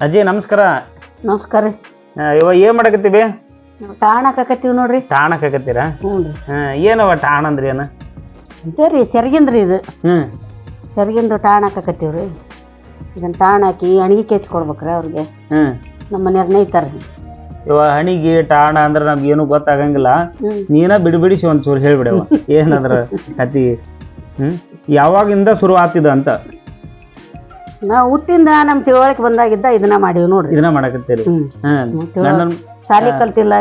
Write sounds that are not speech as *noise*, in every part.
ಅಜ್ಜಿ ನಮಸ್ಕಾರ. ನಮಸ್ಕಾರ ರೀ. ಆ, ಇವ ಏನ್ ಮಾಡಕತ್ತೀವಿ? ನಾವು ಟಾಣಕ್ಕಾಕತ್ತೀವಿ ನೋಡ್ರಿ. ಟಾಣಕ್ಕಾಗತ್ತೀರ ಹ್ಞೂ ರೀ. ಏನವ ಟಾಣ ಅಂದ್ರಿ ಏನ? ಇದೇ ರೀ ಸೆರಗಿಂದ್ರಿ ಇದು. ಹ್ಮ್. ಸೆರಗಿಂದು ಟಾಣಕ್ಕಾಕತ್ತೀವಿ ರೀ. ಇದನ್ನ ಟಾಣ ಹಾಕಿ ಅಣಿಗೆ ಕೆಚ್ಚಿ ಕೊಡ್ಬೇಕ್ರಿ ಅವ್ರಿಗೆ. ಹ್ಮ್. ನಮ್ಮ ಮನೆಯವ್ರು ನೇಯ್ತಾರೆ ಇವ ಹಣಿಗಿ ಟಾಣ ಅಂದ್ರೆ ನಮ್ಗೆ ಏನು ಗೊತ್ತಾಗಂಗಿಲ್ಲ. ಹ್ಞೂ ನೀನ ಬಿಡಿಬಿಡಿಸಿ ಒಂಚೂರು ಹೇಳ್ಬಿಡವ ಏನಂದ್ರ ಕತಿ ಹ್ಮ್? ಯಾವಾಗಿಂದ ಶುರು ಆತಿದ ಅಂತ. ನಾವು ಹುಟ್ಟಿಂದ ನಮ್ಮ ತಿಳುವಳಿಕೆ ಬಂದಾಗಿದ್ದ ಇದನ್ನ ಮಾಡೀವಿ ನೋಡ್ರಿ. ಇದನ್ನ ಮಾಡಕತ್ತೀರಿ. ಹ್ಮ್. ಶಾಲಿ ಗಂಡನ್ ಸಾಲಿ ಕಲ್ತಿಲ್ಲ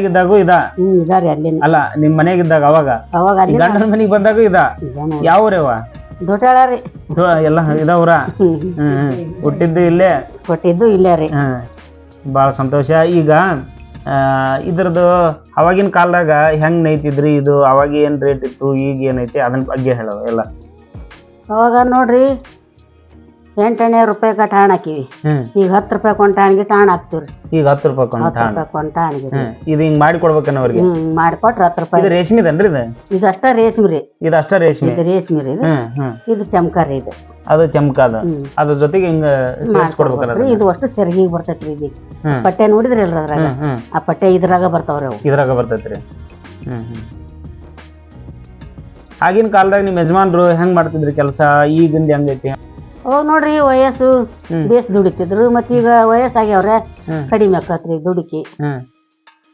ಇದ್ದಾಗೂ ಇದ? ಹ್ಮ್ ಇದಾರಿ ಅಲ್ಲಿ ಅಲ್ಲ ನಿಮ್ ಮನೆಗಿದ್ದಾಗ ಅವಾಗ? ಅವಾಗ ಈ ಅಲ್ಲಿ ಗಂಡನ ಮನೆಗೆ ಬಂದಾಗೂ ಇದ? ಯಾವ ಊರವ ದೊಡ್ಡಾಳ ರೀ. ಎಲ್ಲ ಇದಾವ್ರ? ಹ್ಮ್ ಹ್ಮ್. ಹುಟ್ಟಿದ್ದು ಇಲ್ಲೇ? ಕೊಟ್ಟಿದ್ದು ಇಲ್ಲೇ ರೀ. ಹ್ಮ್ ಭಾಳ ಸಂತೋಷ. ಈಗ ಆ, ಇದ್ರದ್ದು ಅವಾಗಿನ ಕಾಲದಾಗ ಹೆಂಗ್ ನೈತಿದ್ರಿ ಇದು? ಅವಾಗ ಏನ್ ರೇಟ್ ಇತ್ತು? ಈಗ ಏನೈತಿ ಅದನ್ ಬಗ್ಗೆ ಹೇಳೋ ಎಲ್ಲ. ಅವಾಗ ನೋಡ್ರಿ ಎಂಟನೇ ರೂಪಾಯಿ ಟಾಣ್ ಹಾಕಿವಿ. ಹ್ಮ್. ಈಗ ಹತ್ತು ರೂಪಾಯಿ ಕೊಂಟಾಣಿಗೆ ಟಾಣಿಗೆ ಟಾಣ ಹಾಕ್ತಿವ್ರಿ. ಈಗ ಹತ್ತು ರೂಪಾಯಿ ಕೊಂಡ ಹತ್ತು ರೂಪಾಯಿ ಕೊಂಡ್ ಟಾಣಿಗೆ ಹ್ಮ್. ಇದು ಹಿಂಗ್ ಮಾಡಿ ಕೊಡ್ಬೇಕನ್ನ ಅವ್ರಿಗೆ? ಮಾಡಿಕೊಟ್ರೆ ಹತ್ತು ರೂಪಾಯಿ. ಇದು ರೇಷ್ಮಿದನ್ರಿ ಇದು? ಅಷ್ಟ ರೇಷ್ಮೆ ರೀ. ಇದು ಅಷ್ಟ ರೇಷ್ಮೆ? ಇದು ರೇಷ್ಮೆ ರೀ ಇದು. ಹ್ಮ್ ಹ್ಮ್. ಇದು ಚಮಕಾರಿ ಇದು. ಅದು ಚಮಕಾದ ಅದ. ಅದ್ರ ಜೊತೆಗೆ ಹಿಂಗ ಮಾಡ್ಕೊಡ್ಬೇಕಲ್ಲ ಇದು ಅಷ್ಟು ಸೆರಗಿಗೆ ಬರ್ತೈತ್ರಿ ಇದು ಹ್ಮ್. ಪಟ್ಟೆ ನೋಡಿದ್ರಿ ಅಲ್ರಿ ಅದ್ರಾಗ? ಹ್ಮ್ ಹ್ಮ್. ಆ ಪಟ್ಟೆ ಇದ್ರಾಗ ಬರ್ತಾವ್ರಿ ಅವು. ಇದ್ರಾಗ ಬರ್ತೈತ್ರಿ ಹ್ಮ್ ಹ್ಮ್. ಆಗಿನ ಕಾಲದಾಗ ನಿಮ್ಮ ಯಜಮಾನ್ರು ಹೆಂಗ್ ಮಾಡ್ತಿದ್ರಿ ಕೆಲಸ? ಈಗಿಂದ ಹೆಂಗೈತಿ? ಅವಾಗ ನೋಡ್ರಿ ವಯಸ್ಸು. ಬೇಸ್ ದುಡಿತಿದ್ರು ಮತ್ತ್ ಈಗ ವಯಸ್ಸಾಗ್ಯಾವ್ರೆ. ಕಡಿಮೆ ಆಕತ್ರಿ ದುಡುಕಿ.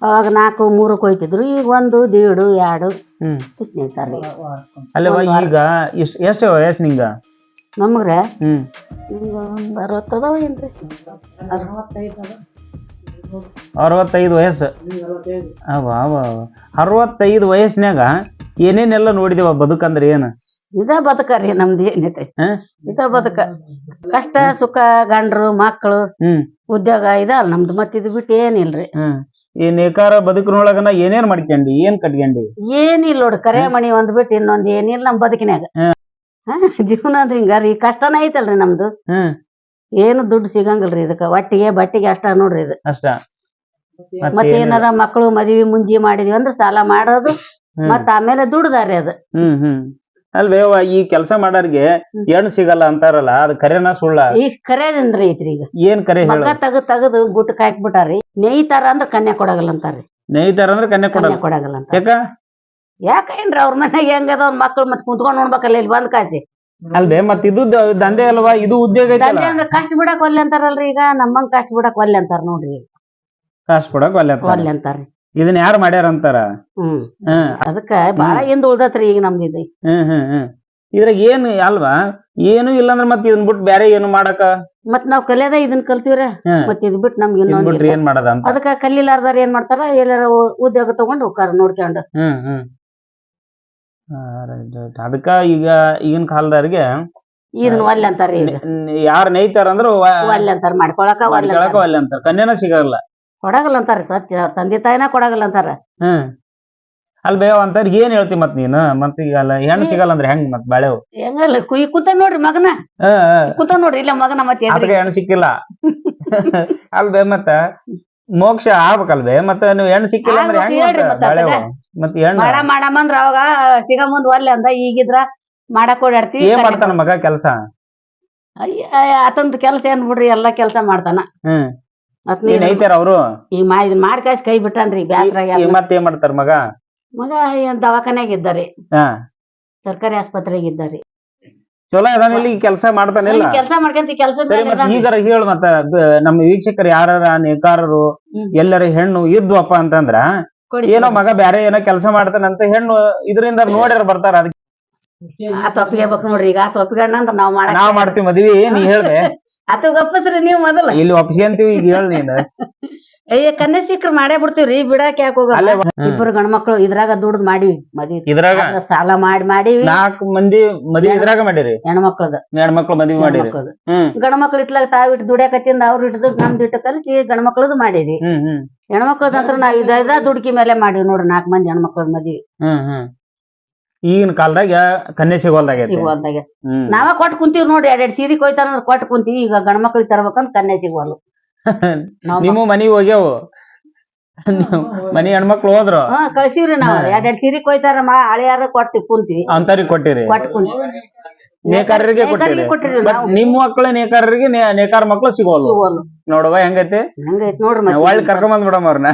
ಅವಾಗ ನಾಲ್ಕು ಮೂರು ಕೊಯ್ತಿದ್ರು ಈಗ ಒಂದು ದೇಡು ಎರಡು. ನಿಲ್ತಾರ್ರಿ. ಅಲ್ಲವ ಈಗ ಎಷ್ಟು ವಯಸ್ಸು ನಿಂಗ? ನಮಗ್ರೆ? ಈಗ ಒಂದು ಅರವತ್ತದ ಏನ್ರಿ? ಅರವತ್ತೈದು ವಯಸ್ಸು. ಅವ ಅವ. ಅರವತ್ತೈದು ವಯಸ್ಸಿನಾಗ ಏನೇನೆಲ್ಲ ನೋಡಿದೇವ ಬದುಕಂದ್ರೆ ಏನು? ಇದ ಬದುಕರಿ ನಮ್ದು ಏನೈತೆ ಹ? ಇದ ಬದುಕ. ಕಷ್ಟ ಸುಖ ಗಂಡ್ರು ಮಕ್ಕಳು ಹ್ಮ್. ಉದ್ಯೋಗ ಇದ ನಮ್ದು. ಮತ್ತೆ ಇದು ಬಿಟ್ಟು ಏನಿಲ್ರಿ ಹ್ಮ್ ಈ ನೇಕಾರ ಬದುಕಿನೊಳಗನ ಏನೇನ್ ಮಾಡ್ಕೊಂಡಿ ಏನ್ ಕಟ್ಕೊಂಡಿ ಏನಿಲ್ಲ ನೋಡಿ ಕರೆ ಮಣಿ ಒಂದ್ ಬಿಟ್ಟು ಇನ್ನೊಂದ್ ಏನಿಲ್ಲ ನಮ್ ಬದುಕಿನ್ಯಾಗ. ಹಾ, ಜೀವನ ಅಂದ್ರೆ ಹಿಂಗಾರಿ ಕಷ್ಟನ ಐತಲ್ರಿ ನಮ್ದು. ಹ್ಮ್ ಏನು ದುಡ್ಡು ಸಿಗಂಗಿಲ್ರಿ ಇದಕ್ಕ. ಒಟ್ಟಿಗೆ ಬಟ್ಟಿಗೆ ಅಷ್ಟ ನೋಡ್ರಿ ಇದು. ಅಷ್ಟ. ಮತ್ತೆ ಏನಾರ ಮಕ್ಕಳು ಮದ್ವಿ ಮುಂಜಿ ಮಾಡಿದ್ವಿ ಅಂದ್ರೆ ಸಾಲ ಮಾಡೋದು ಹ್ಮ್. ಮತ್ತ ಆಮೇಲೆ ದುಡ್ದಾರಿ ಅದು. ಹ್ಮ್ ಹ್ಮ್. ಅಲ್ವೇವ ಈ ಕೆಲಸ ಮಾಡೋರ್ಗೆ ಹೆಣ್ಣು ಸಿಗಲ್ಲ ಅಂತಾರಲ್ಲ ಅದ್ ಕರೆನ ಸುಳ್ಳ? ಈಗ ಕರೆದಿಂದ್ರಿ ಐತ್ರಿ ಈಗ. ಏನ್ ಕರೆ ಹೇಳು? ತಗದ್ ತಗದು ಗುಟ್ಟಕ್ ಹಾಕ್ಬಿಟ್ಟಾರಿ ನೇಯ್ತಾರ ಅಂದ್ರ ಕನ್ಯಾ ಕೊಡಗಲ್ಲ ಅಂತಾರ್ರಿ. ನೇಯ್ತಾರ ಅಂದ್ರೆ ಕನ್ಯಾ ಕೊಡಲ್ಲ? ಕೊಡಗಲ್ಲ ಅಂತ ಯಾಕ? ಯಾಕೇನ್ರಿ ಅವ್ರ ಮನ್ಯಾಗ ಹೆಂಗದ ಅವ್ರ ಮಕ್ಳು ಮತ್ ಕುಂತ್ಕೊಂಡ್ ನೋಡ್ಬೇಕಲ್ಲ ಇಲ್ಲಿ ಬಂದ್ ಕಾಸಿ. ಅಲ್ವೇ ಮತ್ ಇದು ದ- ದಂಧೆ ಅಲ್ವಾ? ಇದು ಉದ್ಯೋಗ ಐತಲ್ಲ? ಅಂದ್ರ ಕಷ್ಟ ಬಿಡಕ್ ಒಲ್ಲೆ ಅಂತಾರಲ್ರಿ ಈಗ ನಮ್ಮಂಗ್ ಕಷ್ಟ ಬಿಡಕ್ ಒಲ್ಲೆ ಅಂತಾರ ನೋಡ್ರಿ ಕಾಸು ಕೊಡಕ್ ಒಲ್ಲೆ ಅಂತಾರ. ಒಲ್ಲೆ ಅಂತಾರ್ರಿ. ಇದನ್ನ ಯಾರು ಮಾಡ್ಯಾರ ಅಂತಾರ? ಹ್ಮ್. ಹ್ಮ್ ಅದಕ್ಕ ಬಾಳ ಹಿಂದ್ ಉಳ್ದತ್ರಿ ಈಗ ನಮ್ದು ಇದೆ ಹ್ಮ್ ಹ್ಮ್ ಹ್ಮ್. ಇದ್ರಾಗ ಏನು ಅಲ್ವಾ? ಏನು ಇಲ್ಲ ಅಂದ್ರೆ ಮತ್ತೆ ಇದನ್ ಬಿಟ್ಟು ಬೇರೆ ಏನು ಮಾಡಕ? ಮತ್ ನಾವ್ ಕಲಿಯದ ಇದನ್ ಕಲ್ತೀವ್ರ? ಹ್ಮ್. ಮತ್ ಇದ್ ಬಿಟ್ಟು ನಮ್ಗೆ ಇದನ್ ಬಿಟ್ರಿ ಏನ್ ಮಾಡದ ಅಂತ? ಅದಕ್ಕ ಕಲಿಲಾರ್ದಾರ ಏನ್ ಮಾಡ್ತಾರ? ಎಲ್ಲಾರ ಉ- ಉದ್ಯೋಗ ತಗೊಂಡ್ ಹೋಗ್ತಾರ ನೋಡ್ಕೊಂಡು ಹ್ಮ್ ಹ್ಮ್. ಆ, right, right. ಅದಕ್ಕ ಈಗ ಈಗಿನ ಕಾಲದವ್ರಿಗೆ ಇದನ್ ಒಲ್ಲೆ ಅಂತಾರ ಈಗ. ಯಾರು ನೇಯ್ತಾರ ಅಂದ್ರ ಒಲ್ಲೆ ಅಂತಾರ ಮಾಡ್ಕೊಳಕ ಒಲ್ಲೆ ಕೇಳಕ ಅಂತಾರ ಒಲ್ಲೆ ಅಂತಾರ ಕನ್ಯಾನ ಸಿಗಲ್ಲ. ಕೊಡಗಲ್ಲ ಅಂತಾರ ಸತ್ಯ. ತಂದೆ ತಾಯಿನ ಕೊಡಗಲ್ಲ ಅಂತಾರ. ಹ್ಮ್ ಅಲ್ ಬೇವ ಅಂತಾರ ಏನ್ ಹೇಳ್ತಿ ಮತ್ ನೀನು? ಮತ್ ಈಗ ಅಲ್ಲ ಹೆಣ್ಣು ಸಿಗಲ್ಲ ಅಂದ್ರೆ ಹೆಂಗ್ ಮತ್ ಬಾಳೆವು ಹೆಂಗಲ್ಲ ಕುಯ್ ಕೂತ ನೋಡ್ರಿ ಮಗನ. ಕೂತ ನೋಡ್ರಿ ಇಲ್ಲ ಮಗನ ಮತ್ತೆ. ಅದಕ್ಕೆ ಹೆಣ್ಣು ಸಿಕ್ಕಿಲ್ಲ. *laughs* ಅಲ್ಬೇ ಮತ್ತ ಮೋಕ್ಷ ಆಗ್ಬೇಕಲ್ವೇ ಮತ್ತ ನೀವು ಹೆಣ್ಣು ಸಿಕ್ಕಿಲ್ಲ ಅಂದ್ರೆ ಹೆಂಗ್ ಬಾಳೆವು. ಮತ್ ಹೆಣ್ಣು? ಮಾಡ ಮಾಡಮ್ಮಂದ್ರ ಅವಾಗ ಸಿಗ ಮುಂದ್ ಒಲ್ಲೆ ಅಂದ ಈಗಿದ್ರ ಮಾಡಕ್ ಓಡಾಡ್ತೀವಿ ಏನ್ ಮಾಡ್ತಾನ ಮಗ ಕೆಲ್ಸ? ಆತಂದ ಕೆಲ್ಸ ಏನ್ ಬಿಡ್ರಿ ಎಲ್ಲಾ ಕೆಲ್ಸ ಮಾಡ್ತಾನ. ಹ್ಮ್ ಮತ್ ಐತಾರ ಅವರು? ಈಗ ಮಾ ಇದನ್ ಕೈ ಬಿಟ್ಟಾನ್ರಿ ಬ್ಯಾಸ್ರಾಗ ಈಗ ಮತ್ ಏನ್ ಮಾಡ್ತಾರ ಮಗ? ಮಗ ಏನ್ ದವಾಖಾನ್ಯಾಗ ಇದ್ದಾರೆ. ಹಾ. ಸರ್ಕಾರಿ ಆಸ್ಪತ್ರೆಗೆ ಇದ್ದಾರೆ. ಚಲೋ ಅದಾನಿಲ್ಲ ಈ ಕೆಲಸ ಮಾಡ್ತಾನಿಲ್ಲ ಕೆಲಸ ಮಾಡ್ಕೊಂತ ಕೆಲಸ ಸರಿ ಮತ್ ಈಗಾರ ಹೇಳು ಮತ್ತ ಬ- ನಮ್ಮ ವೀಕ್ಷಕರು ಯಾರ ನೇಕಾರರು ಹ್ಮ್. ಎಲ್ಲರ ಹೆಣ್ಣು ಇದ್ವಪ್ಪ ಅಂತಂದ್ರ ಏನೋ ಮಗ ಬ್ಯಾರೆ ಏನೋ ಕೆಲಸ ಮಾಡ್ತಾನಂತ ಹೆಣ್ಣು ಇದರಿಂದ ನೋಡ್ಯಾರ ಬರ್ತಾರ ಅದಕ್ಕೆ ಒಪ್ಪಿಗೆಬೇಕು ನೋಡ್ರಿ ಈಗ ನಾವ್ ಮಾಡಕ್ ನಾವ್ ಮಾಡ್ತೀವಿ ಮದ್ವಿ ನೀ ಹೇಳ್ದೆ. *laughs* ಆತ ಗಪ್ಪಸ್ರಿ ನೀವು ಮೊದಲ. ಇಲ್ಲಿ ಒಪ್ಸ್ಕೊಂತೀವಿ ಈಗ ಹೇಳ ನೀನು. *laughs* ಅಯ್ಯ ಮಾಡೇ ಬಿಡ್ತೀವ್ರಿ ಬಿಡಾಕ್ ಯಾಕೆ ಹೋಗ ಅಲ್ಲೇ ಇಬ್ಬರು ಗಂಡ್ಮಕ್ಳು ಇದ್ರಾಗ ದುಡ್ದು ಮಾಡಿವಿ. ಮದಿ ಇದ್ರಾಗ? ಸಾಲ ಮಾಡಿ ಮಾಡಿವಿ. ನಾಲ್ಕು ಮಂದಿ ಮದ್ವಿ ಇದ್ರಾಗ ಮಾಡಿರಿ? ಹೆಣ್ಮಕ್ಳದ. ಹೆಣ್ಮಕ್ಳು ಮದ್ವಿ ಮಾಡಿರಿ. ಹೆಣ್ಮಕ್ಳದು. ಹ್ಮ್. ಗಂಡ್ಮಕ್ಳು ಇತ್ಲಾಗ ತಾವ್ ಇಟ್ಟು ದುಡಿಯಾಕತ್ತಿಂದ ಅವ್ರು ಇಟ್ಟು ನಮ್ದು ಇಟ್ಟು ಕಲಿಸಿ ಗಂಡ್ಮಕ್ಳದು ಮಾಡಿದ್ವಿ ಹ್ಮ್ ಹ್ಮ್. ಹೆಣ್ಮಕ್ಳದ ನಂತರ ನಾವ್ ಇದ ದುಡ್ಕಿ ಮೇಲೆ ಮಾಡಿವಿ ನೋಡ್ರಿ ನಾಲ್ಕು ಮಂದಿ ಹೆಣ್ಮಕ್ಳದ್ ಮದ್ವಿ ಹ್ಮ್ ಹ್ಮ್. ಈಗಿನ ಕಾಲದಾಗ ಕನ್ಯೆ ಸಿಗೋಲ್ದಾಗೈತಿ. ಸಿಗುವಲ್ದಾಗ ಹ್ಮ್. ನಾವ ಕೊಟ್ಟು ಕುಂತೀವಿ ನೋಡಿ ಎರಡ್ ಸೀರೆ ಕೊಯ್ತಾರ ಅಂದ್ರೆ ಕೊಟ್ಟು ಕುಂತೀವಿ ಈಗ ಗಂಡ್ಮಕ್ಳಿಗೆ ತರ್ಬೇಕಂತ ಕನ್ಯಾ ಸಿಗುವಲ್ಲ ನಾವ್ *laughs* ನಿಮ್ಮ ಮನಿ ಹೋಗ್ಯಾವು? ಮನಿ ಹೆಣ್ಮಕ್ಳು ಹೋದ್ರು? ಹಾ ಕಳ್ಸಿವ್ರಿ ನಾವ್. ಎರಡ್ ಸೀರೆ ಕೊಯ್ತಾರ ಮಾ ಹಳೆಯಾರ ಕೊಟ್ಟು ಕುಂತೀವಿ. ಅಂತವ್ರಿಗೆ ಕೊಟ್ಟಿರಿ? ಕೊಟ್ಟು ಕುಂತೀವಿ. ನೇಕಾರರಿಗೆ ಕೊಟ್ಟಿರಿ? ನೇಕಾರರಿಗೆ ಕೊಟ್ಟಿರಿ ಬಟ್ ನಾವು. ನಿಮ್ ಮಕ್ಳು ನೇಕಾರರಿಗೆ ನೇ- ನೇಕಾರ ಮಕ್ಕಳು ಸಿಗೋಲ್. ನೋಡುವ ಹೆಂಗೈತಿ? ಹಂಗೈತ್ ನೋಡ್ರಿ ಮತ್ತೆ. ಒಳ್ಳೆ ಕರ್ಕೊಂಡ್ ಬಂದ್ ಬಿಡಮ್ಮ ಅವ್ರನ್ನ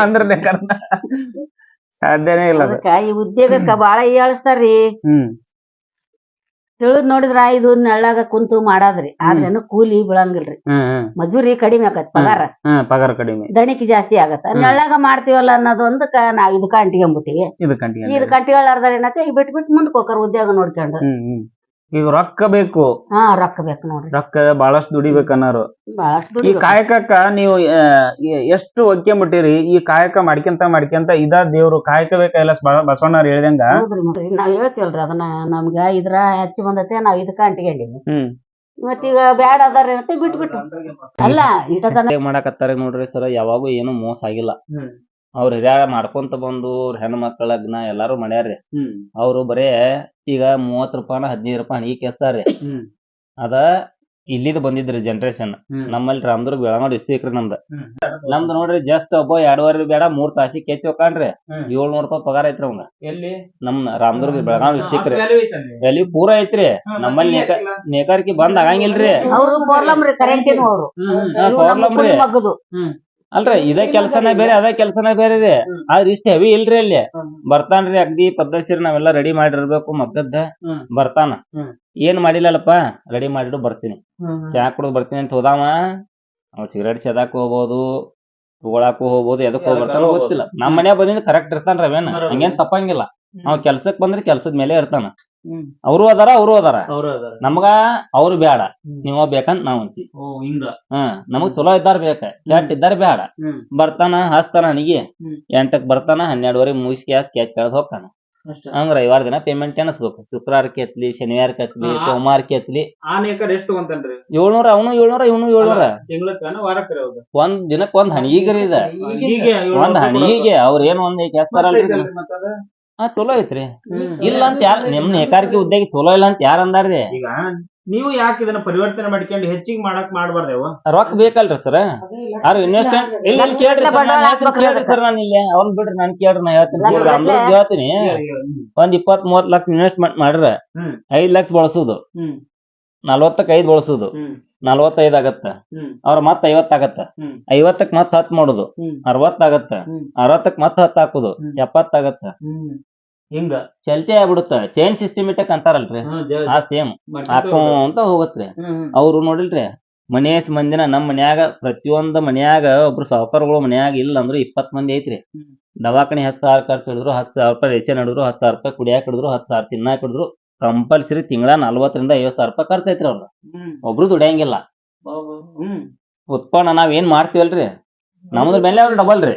ಅಂದ್ರ ನೇಕಾರ ಸಾಧ್ಯನೇ ಇಲ್ಲ ಅದು. ಅದಕ್ಕ ಈ ಉದ್ಯೋಗಕ್ಕ ಬಾಳ ಹೀಯಾಳಿಸ್ತಾರ್ರಿ ಹ್ಮ್. ತಿಳಿದ್ ನೋಡಿದ್ರ ಇದು ನೆಳ್ಳಾಗ ಕುಂತು ಮಾಡಾದ್ರಿ. ಆದ್ರೇನು ಕೂಲಿ ಬೀಳಂಗಿಲ್ರಿ. ಹ್ಮ್ ಹ್ಮ್. ಮಜೂರಿ ಕಡಿಮೆ ಆಕತ್ ಪಗಾರ. ಹ್ಮ್ ಪಗಾರ ಕಡಿಮೆ. ದಣಿಕೆ ಜಾಸ್ತಿ ಆಗತ್ತ. ನೆಳ್ಳಾಗ ಮಾಡ್ತೀವಲ್ಲ ಅನ್ನೋದೊಂದಕ್ಕ ನಾವ್ ಇದಕ್ಕ ಅಂಟಿಕೊಂಡ್ಬಿಟ್ಟಿವಿ ಇದು ಕಂಟಿನ್ಯೂ ಇದು ಕಂಟಿಗಳಾರ್ದಾರ ಏನತ್ತೆ ಈಗ ಬಿಟ್ ಬಿಟ್ ಮುಂದಕ್ಕೆ ಹೋಗ್ತಾರ ಉದ್ಯೋಗ ನೋಡ್ಕೊಂಡು. ಹ್ಮ್ ಹ್ಮ್. ಈಗ ರೊಕ್ಕ ಬೇಕು. ಹಾ ರೊಕ್ಕ ಬೇಕು ನೋಡ್ರಿ. ರೊಕ್ಕ ಬಹಳಷ್ಟು ದುಡಿಬೇಕನ್ನಾರು ಬಹಳಷ್ಟು ಈ ಕಾಯಕಕ್ಕ ನೀವು ಆ, ಎ- ಎಷ್ಟು ಒಕ್ಕೆ ಮುಟ್ಟಿರಿ ಈ ಕಾಯಕ ಮಾಡ್ಕೊಂತ ಮಾಡ್ಕೊಂತ ಇದ ದೇವ್ರು ಕಾಯಕ ಬೇಕಲ್ಲ ಬಸವಣ್ಣವ್ರು ಹೇಳ್ದಂಗ? ಹೌದ್ರಿ ನಾವ್ ಹೇಳ್ತೀವಲ್ರಿ ಅದನ್ನ ನಮ್ಗ ಇದ್ರ ಹೆಚ್ಚು ಬಂದತೆ ನಾವ್ ಇದಕ್ಕ ಅಂಟಿಕೊಂಡಿವಿ. ಹ್ಮ್. ಮತ್ತೀಗ ಬ್ಯಾಡ ಅದಾರ ಬಿಟ್ಬಿಟ್ಟು ಬಿಟ್ ಬಿಟ್ಟು ಅಲ್ಲ ಇಟತನ ಮಾಡಕತ್ತಾರ ನೋಡ್ರಿ ಸರ್ ಯಾವಾಗೂ ಏನು ಮೋಸ ಆಗಿಲ್ಲ. ಅವ್ರ ಹಿರಿಯರ ಮಾಡ್ಕೊಂತ ಬಂದು ಅವ್ರ ಹೆಣ್ಮಕ್ಳ ಮಕ್ಕಳ ಲಗ್ನ ಎಲ್ಲಾರು ಮಾಡ್ಯಾರ್ರಿ. ಹ್ಮ್. ಅವ್ರು ಬರೇ ಈಗ ಮೂವತ್ ರೂಪಾಯಿನ ಹದಿನೈದು ರೂಪಾಯಿ ಹಣಿಗೆ ಕೇಸ್ತಾರ್ರಿ ಹ್ಮ್. ಅದ ಇಲ್ಲಿದ್ ಬಂದಿದ್ರಿ ಜನರೇಷನ್ ಹ್ಮ್. ನಮ್ಮಲ್ಲಿ ರಾಮದುರ್ಗ ಬೆಳಗಾವ್ ಡಿಸ್ಟಿಕ್ ರೀ ನಮ್ದು. ಹ್ಮ್. ನಮ್ದು ನೋಡ್ರಿ ಜಸ್ಟ್ ಒಬ್ಬ ಎರಡುವರೆ ಬೇಡ ಮೂರ್ ತಾಸಿ ಕೆಚ್ಚಿ ಹೋಗ್ಕಾನ್ರಿ ಹ್ಮ್. ಏಳ್ನೂರ್ ರೂಪಾಯಿ ಪಗಾರ ಐತ್ರಿ ಅವಂಗ. ಎಲ್ಲಿ? ನಮ್ ರಾಮದುರ್ಗ ಬೆಳಗಾವ್ ಡಿಸ್ಟಿಕ್ ರೀ. ಎಲ್ಲಿ ಪೂರ ಐತ್ರಿ. ನಮ್ಮಲ್ಲಿ ನೇಕ-? ನೇಕಾರಿಕೆ ಬಂದ್ ಆಗಂಗಿಲ್ರಿ. ಅವ್ರು ಅವರು. ಕುಡಿ ರೀ. ಮಗ್ಗದು ಅಲ್ರಿ ಇದೇ ಕೆಲ್ಸನ ಬೇರೆ ಅದೇ ಕೆಲ್ಸನ ಬೇರೆ ರೀ. ಆದ್ರ ಇಷ್ಟ ಹೆವಿ ಇಲ್ರಿ ಅಲ್ಲಿ. ಬರ್ತಾನ್ರಿ ಅಗ್ದಿ ಪದ್ಧತಿ ನಾವೆಲ್ಲ ರೆಡಿ ಮಾಡಿರ್ಬೇಕು ಮಗ್ಗದ್ದ. ಬರ್ತಾನ. ಏನ್ ಮಾಡಿಲ್ಲಲ್ಲಪ್ಪ ರೆಡಿ ಮಾಡಿಡು ಬರ್ತೀನಿ. ಚಾ ಕುಡ್ದು ಬರ್ತೀನಿ ಅಂತ ಹೋದಾವ ಅವ್ ಸಿಗರೇಟ್ ಸೆದಾಕ್ ಹೋಗ್ಬೋದು ತಗೊಳಾಕು ಹೋಗ್ಬೋದು ಎದಕ್ ಹೋಗ್ಬರ್ತಾನ. ಗೊತ್ತಿಲ್ಲ ನಮ್ಮ ಮನ್ಯಾಗ ಬಂದಿಂದ ಕರೆಕ್ಟ್ ಇರ್ತಾನ ರವೇನ ಬರೋಬ್ಬರಿ. ಹಂಗೇನ್ ತಪ್ಪಂಗಿಲ್ಲ ಅವ್ ಕೆಲ್ಸಕ್ ಬಂದ್ರೆ ಕೆಲ್ಸದ ಮೇಲೆ ಇರ್ತಾನ. ಅವರು ಅದಾರ ಅವರು ಅದಾರ. ನಮ್ಗ ಅವ್ರು ಬೇಡ. ನೀವ ಬೇಕಂತ ನಾವ್ ಅಂತೀವಿ. ಹ್ಮ್ ನಮಗ್ ಚಲೋ ಇದ್ದಾರ ಬೇಕ. ಕೆಟ್ಟ ಇದ್ದಾರ ಬೇಡ ಬರ್ತಾನ ಹಾಸ್ತಾನ ನನಗೆ. ಎಂಟಕ್ ಬರ್ತಾನ ಹನ್ನೆರಡುವರೆ ಮುಗಿಸಿ ಸ್ಕೆಚ್ ಕಳ್ದ್ ಹೋಗ್ತಾನ. ಹಂಗ ರವಿವಾರ ದಿನ ಪೇಮೆಂಟ್ ಎನಸ್ಬೇಕು ಶುಕ್ರವಾರಕ್ಕೆ ಎತ್ಲಿ ಶನಿವಾರಕ್ಕೆ ಎತ್ಲಿ. ಸೋಮವಾರಕ್ಕೆ ಎತ್ಲಿ. ಏಳ್ನೂರ ಅವನು ಏಳ್ನೂರ ಇವನು ಏಳ್ನೂರ. ಒಂದ್ ದಿನಕ್ ಒಂದ್ ಹಣಿಗೆ ಇದ. ಒಂದ್ ಹಣಿಗೆ ಅವ್ರ ಏನ್ ಒಂದ್ ಕೇಸ್ತಾರಲ್ರಿ ಹಾ ಚಲೋ ಐತ್ರಿ. ಇಲ್ಲ ಅಂತ ಯಾರ ನಿಮ್ ನೇಕಾರಿಕೆ ಉದ್ಯೋಗ ಚಲೋ ಇಲ್ಲ ಅಂತ ಯಾರ ಅಂದಾರ್ರಿ? ಈಗ ನೀವು ಯಾಕೆ ಇದನ್ನ ಪರಿವರ್ತನೆ ಮಾಡ್ಕೊಂಡು ಹೆಚ್ಚಿಗೆ ಮಾಡಕ್ ಮಾಡ್ಬಾರ್ದೇವ? ರೊಕ್ಕ ಬೇಕಲ್ರಿ ಸರ್. ಯಾರು ಇನ್ವೆಸ್ಟ್ಮೆಂಟ್ ಇಲ್ಲ ಇಲ್ಲಿ ಕೇಳ್ರಿ sir, ನಾನ್ ಹೇಳ್ತೀನಿ ಕೇಳ್ರಿ ಸರ್ ನಾನು ಇಲ್ಲಿ. ಅವ್ನ್ ಬಿಡ್ರಿ ನಾನ್ ಕೇಳ್ರಿ ನಾ ಹೇಳ್ತೀನಿ. ಲಕ್ಷ ಕೇಳ್ರಿ ಅಂದ್ರ ಹೇಳ್ತೀನಿ. ಒಂದ್ ಇಪ್ಪತ್ ಮೂವತ್ ಲಕ್ಷ ಇನ್ವೆಸ್ಟ್ಮೆಂಟ್ ಮಾಡ್ರ. ಹ್ಮ್. ಐದ್ ಲಕ್ಷ ಬಳಸುದು. ಹ್ಮ್. ನಲ್ವತ್ತಕ್ ಐದ್ ಬಳಸುದು. ಹ್ಮ್. ನಲ್ವತ್ತೈದ್ ಆಗತ್ತ. ಅವ್ರ ಮತ್ ಐವತ್ ಆಗತ್ತ. ಐವತ್ತಕ್ ಮತ್ ಹತ್ ಮಾಡುದು. ಅರವತ್ ಆಗತ್ತ. ಅರವತ್ತಕ್ ಮತ್ ಹತ್ ಹಾಕುದು. ಎಪ್ಪತ್ ಆಗತ್ತ. ಹಿಂಗ ಚಲ್ತಿ ಆಗ್ಬಿಡುತ್ತ. Chain systematic ಅಂತಾರಲ್ರಿ? ಆ ಸೇಮ್ ಅಂತ ಹಾಕೊಂತ ಹೋಗತ್ರಿ. ಅವ್ರು ನೋಡಿಲ್ರಿ? ಮನೇಸ್ ಮಂದಿನ ನಮ್ ಮನ್ಯಾಗ ಪ್ರತಿಯೊಂದ್ ಮನ್ಯಾಗ ಒಬ್ರು ಸಾಹುಕಾರಗಳು ಮನ್ಯಾಗ ಇಲ್ಲ ಅಂದ್ರೆ ಇಪ್ಪತ್ ಮಂದಿ ಐತ್ರಿ. ದವಾಖಾನಿ ಹತ್ತು ಸಾವಿರ ಖರ್ಚು ಹಿಡಿದ್ರು ಹತ್ತು ಸಾವಿರ ರೂಪಾಯಿ ರೇಷನ್ ಹಿಡಿದ್ರು ಹತ್ತು ಸಾವಿರ ರೂಪಾಯಿ ಕುಡಿಯಾಕ ಹಿಡಿದ್ರು ಹತ್ತು ಸಾವಿರ ತಿನ್ನಾಕ ಹಿಡಿದ್ರು. ಕಂಪಲ್ಸರಿ ತಿಂಗಳ ನಲ್ವತ್ತರಿಂದ ಐವತ್ ಸಾವಿರ ರೂಪಾಯಿ ಖರ್ಚು ಐತ್ರಿ ಅವ್ರ ಹ್ಮ್. ಒಬ್ರು ದುಡಿಯಂಗಿಲ್ಲ ಉತ್ಪನ್ನ ನಾವ್ ಏನ್ ಮಾಡ್ತೀವಲ್ರಿ? ನಮ್ದು ಮೇಲೆ ಅವ್ರು ಡಬಲ್ ರೀ.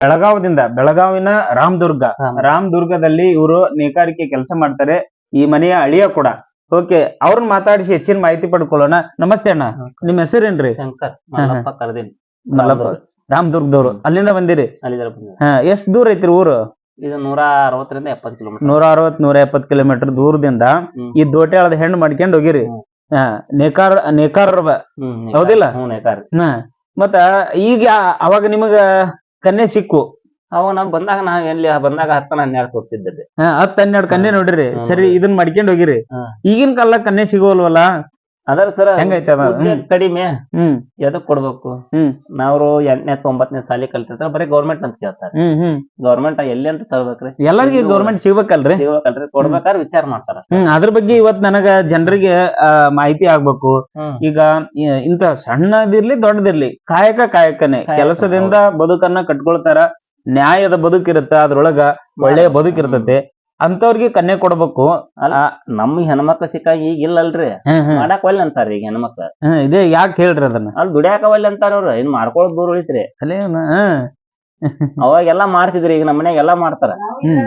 ಬೆಳಗಾವದಿಂದ ಬೆಳಗಾವಿನ ರಾಮದುರ್ಗ. ರಾಮದುರ್ಗದಲ್ಲಿ ಇವರು ನೇಕಾರಿಕೆ ಕೆಲಸ ಮಾಡ್ತಾರೆ. ಈ ಮನೆಯ ಅಳಿಯ ಕೂಡ. ಓಕೆ ಅವ್ರನ್ನ ಮಾತಾಡಿಸಿ ಹೆಚ್ಚಿನ ಮಾಹಿತಿ ಪಡ್ಕೊಳ್ಳೋಣ. ನಮಸ್ತೆ ಅಣ್ಣ. ನಿಮ್ ಹೆಸರೇನ್ರಿ? ಶಂಕರ್. ಮಲ್ಲಪ್ಪ ಕರ್ದಿನ್. ಮಲ್ಲಪ್ಪ. ರಾಮದುರ್ಗದವ್ರು. ಅಲ್ಲಿಂದ ಬಂದಿರಿ? ಎಷ್ಟ್ ದೂರ ಐತ್ರಿ ಊರು? ಇದು ನೂರ ಅರವತ್ತರಿಂದ ಎಪ್ಪತ್ ಕಿಲೋಮೀಟರ್ ನೂರ ಅರವತ್ ನೂರ ಎಪ್ಪತ್ ಕಿಲೋಮೀಟರ್ ದೂರದಿಂದ. ಈ ದೋಟ್ಯಾಳದ ಹೆಣ್ಣು ಮಾಡ್ಕೊಂಡ್ ಹೋಗಿರಿ. ಹಾ ನೇಕಾರ ನೇಕಾರ ಹೌದಿಲ್ಲ? ಹ್ಞೂ ನೇಕಾರ. ಹಾ ಮತ್ತ ಈಗ ಅವಾಗ ನಿಮಗ ಕನ್ಯೆ ಸಿಕ್ಕು? ಅವಾಗ ನಾವ್ ಬಂದಾಗ ನಾವ್ ಎಲ್ಲಿ ಬಂದಾಗ ಹತ್ತನ ಹನ್ನೆರಡು ತೋರ್ಸಿದ್ದೆ ಹಾ ಹತ್ತ್ ಹನ್ನೆರಡು ಕನ್ಯೆ ನೋಡ್ರಿ. ಸರಿ ಇದನ್ ಮಾಡ್ಕೊಂಡ್ ಹೋಗಿರಿ. ಹಾ. ಈಗಿನ ಕಾಲ ಕನ್ಯೆ ಸಿಗೋಲ್ವಲ್ಲ ಅದರ ಸರ ಹೆಂಗೈತೆ ಅದ? ಹ್ಮ್. ಕಡಿಮೆ. ಹ್ಮ್. ಎದಕ್ ಕೊಡ್ಬೇಕು? ಹ್ಮ್. ನಾವ್ರು ಎಂಟನೇ ಒಂಬತ್ತನೇ ಸಾಲಿ ಕಲ್ತಿರ್ತಾರ ಬರೀ ಗೌರ್ಮೆಂಟ್ ಅಂತ ಕೇಳ್ತಾರೆ. ಹ್ಮ್ ಹ್ಮ್. ಗೌರ್ಮೆಂಟ್ ಎಲ್ಲಿ ಅಂತ ತರ್ಬೇಕ್ರಿ? ಎಲ್ಲರಿಗೂ ಗೌರ್ಮೆಂಟ್ ಸಿಗ್ಬೇಕಲ್ರಿ? ಸಿಗ್ಬೇಕಲ್ರಿ? ಕೊಡ್ಬೇಕಾದ್ರೆ ವಿಚಾರ ಮಾಡ್ತಾರ ಹ್ಮ್ ಅದ್ರ ಬಗ್ಗೆ ಇವತ್ ನನಗ ಜನರಿಗೆ ಮಾಹಿತಿ ಆಗ್ಬೇಕು. ಈಗ ಇಂತ ಸಣ್ಣದಿರ್ಲಿ ದೊಡ್ಡದಿರ್ಲಿ ಕಾಯಕ ಕಾಯಕನೇ. ಕೆಲಸದಿಂದ ಬದುಕನ್ನ ಕಟ್ಕೊಳ್ತಾರ ನ್ಯಾಯದ ಬದುಕಿರುತ್ತ ಅದ್ರೊಳಗ ಒಳ್ಳೆಯ ಬದುಕಿರ್ತತೆ. ಅಂತವ್ರಿಗೆ ಕನ್ಯೆ ಕೊಡ್ಬೇಕು. ನಮ್ ಹೆಣ್ಮಕ್ಳು ಸಿಕ್ಕಾಗ ಈಗ ಇಲ್ಲಲ್ರಿ. ಮಾಡಾಕ್ ಒಲ್ಲೆ ಅಂತಾರ ಈಗ ಹೆಣ್ಮಕ್ಳು. ಹ್ಮ್ ಇದೇ ಯಾಕೆ ಹೇಳ್ರಿ ಅದನ್ನ? ಅಲ್ಲಿ ದುಡ್ಯಾಕ ಒಲ್ಲೆ ಅಂತಾರ ಅವ್ರ. ಇನ್ ಮಾಡ್ಕೊಳಕ್ ದೂರ ಉಳಿತ್ರಿ. ಅಲ್ಲೇ ಅವಾಗೆಲ್ಲಾ ಮಾಡ್ತಿದ್ರಿ ಈಗ ನಮ್ಮ ಮನ್ಯಾಗ ಎಲ್ಲಾ ಮಾಡ್ತಾರ. ಹ್ಮ್.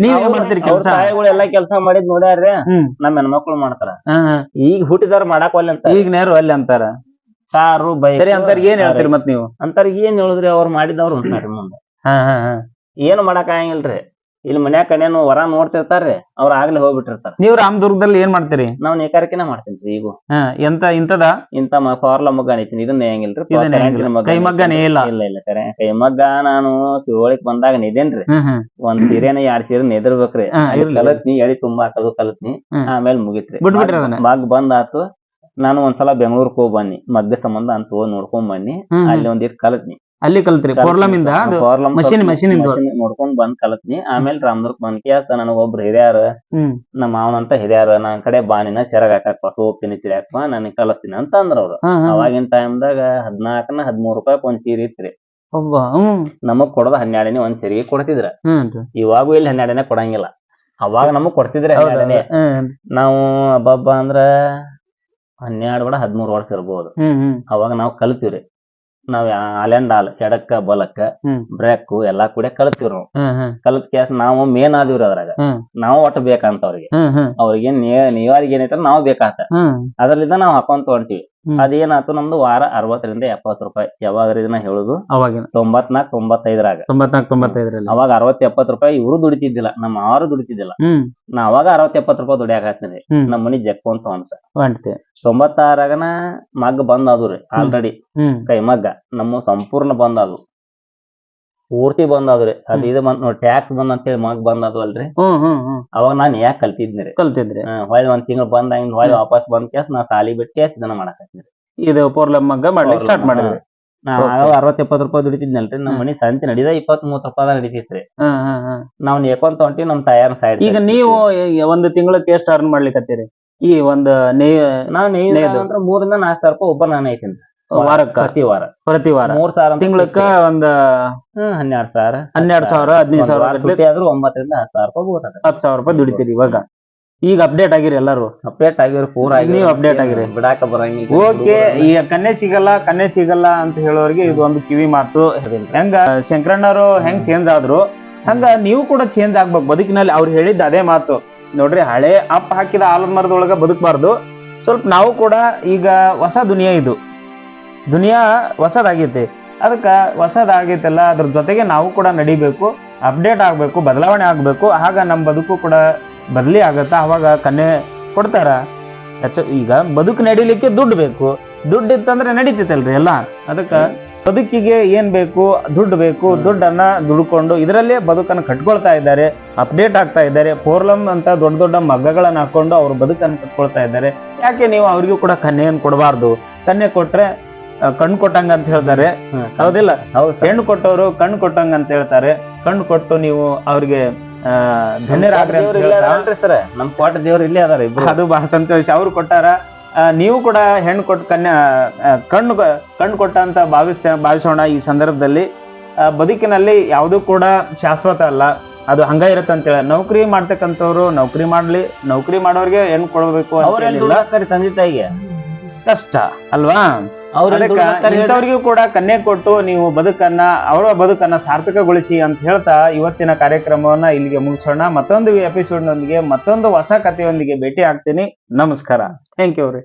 ನೀವ್ ಮಾಡ್ತೀರಿ ಅವ್ರ ಕೆಲ್ಸ? ತಾಯಿಗಳು ಎಲ್ಲಾ ಕೆಲಸ ಮಾಡಿದ್ ನೋಡ್ಯಾರ್ರಿ ಹ್ಮ್. ನಮ್ ಹೆಣ್ಮಕ್ಳು ಮಾಡ್ತಾರ. ಈಗ ಹುಟ್ಟಿದಾರ ಮಾಡಾಕ್ ಒಲ್ಲೆ ಅಂತ ಈಗ ನೇರು ಅಲ್ಲಿ ಅಂತಾರ? ಕಾರು ಬೈಕ್ ಸರಿ ಏನ್ ಹೇಳ್ತೀರಿ ಮತ್ ನೀವು? ಅಂತಾರ ಏನ್ ಹೇಳಿದ್ರಿ ಅವ್ರು ಮಾಡಿದವ್ರು ಅಂತಾರ ಮುಂದೆ. ಹಾ ಹಾ ಹಾ. ಏನು ಮಾಡಕ್ ಆಗಂಗಿಲ್ರಿ. ಇಲ್ಲಿ ಮನ್ಯಾಗ ಕನ್ಯಾನು ವರ ನೋಡ್ತಿರ್ತಾರ್ರಿ ಅವ್ರ ಆಗ್ಲೇ ಹೋಗ್ಬಿಟ್ಟಿರ್ತಾರ ನೀವು ರಾಮದುರ್ಗದಲ್ಲಿ ಏನ್ ಮಾಡ್ತೀರಿ ನಾವ್ ನೇಕಾರಿಕೆನ ಮಾಡ್ತೇನ್ರಿ ಈಗ ಹಾ ಎಂತ ಇಂತದ ಇಂತ ಫಾರ್ಲ ಮಗ್ಗ ಅನಿತೀನಿ ಇದನ್ನ ನೇಯಂಗಿಲ್ರಿ ಇದನ್ನ ನೇಯಂಗಿಲ್ಲ. ನೇಯಲ್ಲ. ಇಲ್ಲ ಇಲ್ಲ ಕರೆ ಕೈ ಮಗ್ಗ ನಾನು ತಿಳುವಳಿಕ್ ಬಂದಾಗ ನಿದೇನ್ರಿ ಹ್ಮ್ ಹ್ಮ್ ಒಂದ್ ಸೀರೆನ ಎರಡ್ ಸೀರೆ ನೆದರ್ಬೇಕ್ರಿ ಹಾ, ಇರ್ಲಿ. ಕಲತ್ನಿ ಎಳಿ ತುಂಬಾ ಹಾಕೋದು ಕಲತ್ನಿ ಹ್ಮ್. ಆಮೇಲೆ ಮುಗಿತ್ರಿ ಬಿಟ್ಬಿಟ್ರಿ ಅದನ್ನ? ಮಗ್ ಬಂದ್ ಆತು ನಾನು ಒಂದ್ಸಲ ಬೆಂಗಳೂರ್ಕ್ ಹೋಗ್ ಬನ್ನಿ ಮಗ್ಗ ಸಂಬಂಧ ಅಂತ ಹೋಗಿ ನೋಡ್ಕೊಂಡ್ ಬನ್ನಿ ಹ್ಮ್, ಅಲ್ಲಿ. ಒಂದಿಟ್ ಕಲತ್ನಿ ಅಲ್ಲಿ ಕಲ್ತ್ರಿ ಪೋರ್ಲಮ್ ಇಂದ ಮಷಿನ್ ಫಾರ್ಲಮ್ ಇಂದ. ನೋಡ್ಕೊಂಡ್ ಬಂದ್ ಕಲತ್ನಿ. ಆಮೇಲೆ ರಾಮದುರ್ಗ್ ಬಂದ್ ಕ್ಯಾಸ ನನಗ ಒಬ್ರು ಹಿರಿಯಾರ ನಮ್ಮ ಮಾವನಂತ ಹಿರಿಯಾರ ನನ್ ಕಡೆ ಬಾನಿನ ಸೆರಗ್ ಹಾಕಾಕ ಹೋಗ್ತೀನಿ ತಿಳಿಯಾಕ ನನಗ್ ಕಲಸ್ತೀನಿ ಅಂತ ಅಂದ್ರ ಅವ್ರು ಅವಾಗಿನ ಟೈಮ್ದಾಗ ಹದ್ನಾಲ್ಕನ ಹದಿಮೂರು ರೂಪಾಯಿ ಒಂದ್ ಸೀರೆ ಇತ್ರಿ. ನಮಗ್ ಕೊಡದ ಹನ್ನೆರಡನೇ ಒಂದ್ ಸೀರೆಗೆ ಕೊಡ್ತಿದ್ರ. ಇವಾಗೂ ಇಲ್ಲಿ ಹನ್ನೆರಡನೇ ಕೊಡಂಗಿಲ್ಲ. ಅವಾಗ ನಮಗ್ ಕೊಡ್ತಿದ್ರೆ? ಹನ್ನೆರಡನೇ. ನಾವು ಹಬ್ಬ ಅಂದ್ರ ಹನ್ನೆರಡು ಬೇಡ ಹದಿಮೂರು ವರ್ಷ ಇರ್ಬೋದು ಅವಾಗ ನಾವು ಕಲ್ತೀವ್ರಿ ನಾವ್ ಆಲೆಂಡ್ ಆಲ್ ಎಡಕ್ಕ ಬಲಕ್ಕ ಹ್ಮ್. ಬ್ರೇಕ್ ಎಲ್ಲಾ ಕೂಡ ಕಲ್ತಿವ್ ನಾವು. ಕಲ್ತ್ ಕ್ಯಾಸ್ ನಾವು ಮೇನ್ ಆದಿವ್ರಿ ಅದ್ರಾಗ. ನಾವು ಒಟ್ಟ ಬೇಕಂತ ಅವ್ರಿಗೆ ಅವ್ರಿಗೆ ನಿವಾರಿಗೆ ಏನೈತ ನಾವು ಬೇಕಾತ. ಅದ್ರಲ್ಲಿಂದ ನಾವು ಹಾಕೊಂತ ಹೊಂಟಿವಿ. ಅದೇನಾತು ನಮ್ದು ವಾರ ಅರವತ್ತರಿಂದ ಎಪ್ಪತ್ತು ರೂಪಾಯಿ. ಯಾವಾಗ ಇದನ್ನ ಹೇಳುದು? ಅವಾಗಿನ. ತೊಂಬತ್ನಾಕ್ ತೊಂಬತ್ತೈದರಾಗ. ತೊಂಬತ್ನಾಕ್ ತೊಂಬತ್ತೈದರಲ್ಲಿ. ಅವಾಗ ಅರವತ್ ಎಪ್ಪತ್ ರೂಪಾಯಿ ಇವರು ದುಡಿತಿದ್ದಿಲ್ಲ ನಮ್ಮ ಆರು ದುಡಿತಿದ್ದಿಲ್ಲ. ನಾ ಅವಾಗ ಅರವತ್ ಎಪ್ಪತ್ ರೂಪಾಯಿ ದುಡಿಯಾಕ ಹಾಕ್ತೀನಿ ನಮ್ಮ ಮನಿ ಜಕ್ಕು ಅಂತ ಹೊಂಟ್ತಿ ತೊಂಬತ್ತಾರಾಗನ ಮಗ್ಗ ಬಂದ್ ಆದ್ರಿ ಆಲ್ರೆಡಿ ಕೈ ಮಗ್ಗ ನಮ್ಮ ಸಂಪೂರ್ಣ ಬಂದ್ ಆದ್ವು ಪೂರ್ತಿ ಬಂದ್ ಆದ್ರಿ ಅದ್ ಇದು ಬಂದ್ ನೋಡಿ ಟ್ಯಾಕ್ಸ್ ಬಂದ್ ಅಂತೇಳಿ ಮಗ್ ಬಂದ್ ಆದ್ವು ಅಲ್ರಿ ಹ್ಮ್ ಹ್ಮ್ ಹ್ಮ್. ಅವಾಗ ನಾನ್ ಯಾಕೆ ಕಲ್ತಿದ್ನಿ ರೀ ಕಲ್ತಿದ್ರಿ ಹೊಳ್ಳಿ ಒಂದ್ ತಿಂಗಳು ಬಂದ್ ಹಂಗ್ ಹೊಳ್ಳಿ ವಾಪಸ್ ಬಂದ್ ಕೇಸ್ ನಾ ಸಾಲಿ ಬಿಟ್ಟು ಕೇಸ್ ಇದನ್ನ ಮಾಡಕತ್ತೀನಿ. ಇದು ಪೋರ್ಲಮ್ ಮಗ್ಗ ಮಾಡ್ಲಿಕ್ಕೆ ಸ್ಟಾರ್ಟ್ ಮಾಡಿದ್ರಿ. ನಾ Okay. ಆಗ ಅರವತ್ ಎಪ್ಪತ್ತು ರೂಪಾಯಿ ದುಡಿತಿದ್ನಲ್ರಿ ಹ್ಮ್. ಮನಿ ಸಂತಿ ನಡೀದ ಇಪ್ಪತ್ ಮೂವತ್ ರೂಪಾಯಿ ನಡೀತಿತ್ರಿ. ಹ್ಮ್ ಹ್ಮ್ ಹ್ಮ್ ನಾವ್ ಎಕೊಂತ ಹೊಂಟಿ ನಮ್ ತಯಾರ ಸೈಡ್ ಈಗ ನೀವು ಎ- ಒಂದು ತಿಂಗಳಕ್ಕೆ ಎಷ್ಟು ಅರ್ನ್ ಮಾಡ್ಲಿಕತ್ತೀರಿ. ಈ ಒಂದು ನೇ ನಾವ್ ನೇಯ್ದು. ನೇಯ್ದ. ಅಂದ್ರ ಮೂರಿಂದ ನಾಲ್ಕು ಸಾವಿರ ರೂಪಾಯಿ ಒಬ್ಬ ನಾನು ಐತೀನಿ ವಾರಕ್ಕ. ಪ್ರತಿ ವಾರ. ಪ್ರತಿ ವಾರ. ಮೂರ್ ಸಾವಿರ ತಿಂಗಳಕ್ಕ. ಒಂದ್ ಹನ್ನೆರಡ್ ಸಾವಿರ ಹನ್ನೆರಡ್ ಸಾವಿರ. ಹದಿನೈದು ಸಾವಿರ ಆದ್ರೂ ಒಂಬತ್ತರಿಂದ ಹತ್ತು ಸಾವಿರ ರೂಪಾಯಿ ಹತ್ತು ಸಾವಿರ ರೂಪಾಯಿ ದುಡಿತೀರಿ ಇವಾಗ. ಈಗ ಅಪ್ಡೇಟ್ ಆಗಿರಿ ಎಲ್ಲರೂ. ಅಪ್ಡೇಟ್ ಆಗಿರಿ ಪೂರ ನೀವು ಅಪ್ಡೇಟ್ ಆಗಿರಿ. ಬಿಡಾಕ ಬರಂಗಿ ಓಕೆ ಈಗ ಕನ್ನೆ ಸಿಗಲ್ಲ ಕನ್ನೆ ಸಿಗಲ್ಲ ಅಂತ ಹೇಳೋರಿಗೆ ಇದು ಒಂದು ಕಿವಿ ಮಾತು. ಹೆಂಗ ಶಂಕರಣ್ಣವರು ಹೆಂಗ್ ಚೇಂಜ್ ಆದ್ರು ಹಂಗ ನೀವು ಕೂಡ ಚೇಂಜ್ ಆಗ್ಬೇಕು. ಬದುಕಿನಲ್ಲಿ ಅವ್ರು ಹೇಳಿದ್ದ ಅದೇ ಮಾತು. ನೋಡ್ರಿ ಹಳೆ ಅಪ್ಪ ಹಾಕಿದ ಆಲದ ಮರದೊಳಗ ಬದುಕಬಾರ್ದು. ಸ್ವಲ್ಪ ನಾವು ಕೂಡ ಈಗ ಹೊಸ ದುನಿಯಾ ಇದು. ದುನಿಯಾ ಹೊಸದಾಗೈತಿ. ಅದಕ್ಕೆ ಹೊಸದಾಗೈತಲ್ಲ ಅದ್ರ ಜೊತೆಗೆ ನಾವು ಕೂಡ ನಡಿಬೇಕು ಅಪ್ಡೇಟ್ ಆಗಬೇಕು ಬದಲಾವಣೆ ಆಗಬೇಕು ಆಗ ನಮ್ಮ ಬದುಕು ಕೂಡ ಬದಲಿ ಆಗತ್ತ? ಅವಾಗ ಕನ್ನೆ ಕೊಡ್ತಾರ. ಹೆಚ್ಚ ಈಗ ಬದುಕು ನಡಿಲಿಕ್ಕೆ ದುಡ್ಡು ಬೇಕು. ದುಡ್ಡು ಇತ್ತಂದ್ರೆ ನಡೀತೈತಲ್ರಿ ಎಲ್ಲ. ಅದಕ್ಕೆ ಬದುಕಿಗೆ ಏನ್ ಬೇಕು? ದುಡ್ಡು ಬೇಕು. ದುಡ್ಡನ್ನ ದುಡ್ಕೊಂಡು ಇದರಲ್ಲೇ ಬದುಕನ್ನು ಕಟ್ಕೊಳ್ತಾ ಇದ್ದಾರೆ ಅಪ್ಡೇಟ್ ಆಗ್ತಾ ಇದ್ದಾರೆ. ಪೋರ್ಲಮ್ ಅಂತ ದೊಡ್ಡ ದೊಡ್ಡ ಮಗ್ಗಗಳನ್ನು ಹಾಕೊಂಡು ಅವ್ರ ಬದುಕನ್ನು ಕಟ್ಕೊಳ್ತಾ ಇದ್ದಾರೆ. ಯಾಕೆ ನೀವು ಅವ್ರಿಗೂ ಕೂಡ ಕನ್ಯೆಯನ್ನು ಕೊಡಬಾರ್ದು? ಕನ್ಯೆ ಕೊಟ್ರೆ ಆ, ಕಣ್ಣು ಕೊಟ್ಟಂಗ ಅಂತ ಹೇಳ್ತಾರೆ. ಹೌದಿಲ್ಲ? ಹೆಣ್ಣು ಕೊಟ್ಟವರು ಕಣ್ಣು ಕೊಟ್ಟಂಗ ಅಂತ ಹೇಳ್ತಾರೆ. ಕಣ್ಣು ಕೊಟ್ಟು ನೀವು ಅವ್ರಿಗೆ ಧನ್ಯರಾಗ್ರಿ ನಮ್ ಕೋಟ ದೇವ್ರು ಇಲ್ಲೇ ಅದಾರ ಅದು ಬಹಳ ಸಂತೋಷ. ಅವ್ರು ಕೊಟ್ಟಾರ. ನೀವು ಕೂಡ ಹೆಣ್ಣು ಕೊಟ್ಟು ಕನ್ಯಾ ಕಣ್ಣು ಕಣ್ಣು ಕೊಟ್ಟ ಅಂತ ಭಾವಿಸ್ತೇ ಭಾವಿಸೋಣ ಈ ಸಂದರ್ಭದಲ್ಲಿ. ಬದುಕಿನಲ್ಲಿ ಯಾವುದು ಕೂಡ ಶಾಶ್ವತ ಅಲ್ಲ. ಅದು ಹಂಗ ಇರತ್ತಂತೇಳಿ ನೌಕರಿ ಮಾಡ್ತಕ್ಕಂಥವ್ರು ನೌಕರಿ ಮಾಡ್ಲಿ ನೌಕರಿ ಮಾಡೋರಿಗೆ ಹೆಣ್ಣು ಕೊಡ್ಬೇಕು ತಂದೆ ತಾಯಿಗೆ. ಕಷ್ಟ ಅಲ್ವಾ? ಇಂಥವ್ರಿಗೂ ಕೂಡ ಕನ್ಯೆ ಕೊಟ್ಟು ನೀವು ಬದುಕನ್ನ ಅವರ ಬದುಕನ್ನ ಸಾರ್ಥಕಗೊಳಿಸಿ ಅಂತ ಹೇಳ್ತಾ ಇವತ್ತಿನ ಕಾರ್ಯಕ್ರಮವನ್ನ ಇಲ್ಲಿಗೆ ಮುಗಿಸೋಣ. ಮತ್ತೊಂದು ಎಪಿಸೋಡ್ ನೊಂದಿಗೆ ಮತ್ತೊಂದು ಹೊಸ ಕಥೆಯೊಂದಿಗೆ ಭೇಟಿ ಆಗ್ತೀನಿ. ನಮಸ್ಕಾರ. ಥ್ಯಾಂಕ್ ಯು ರೀ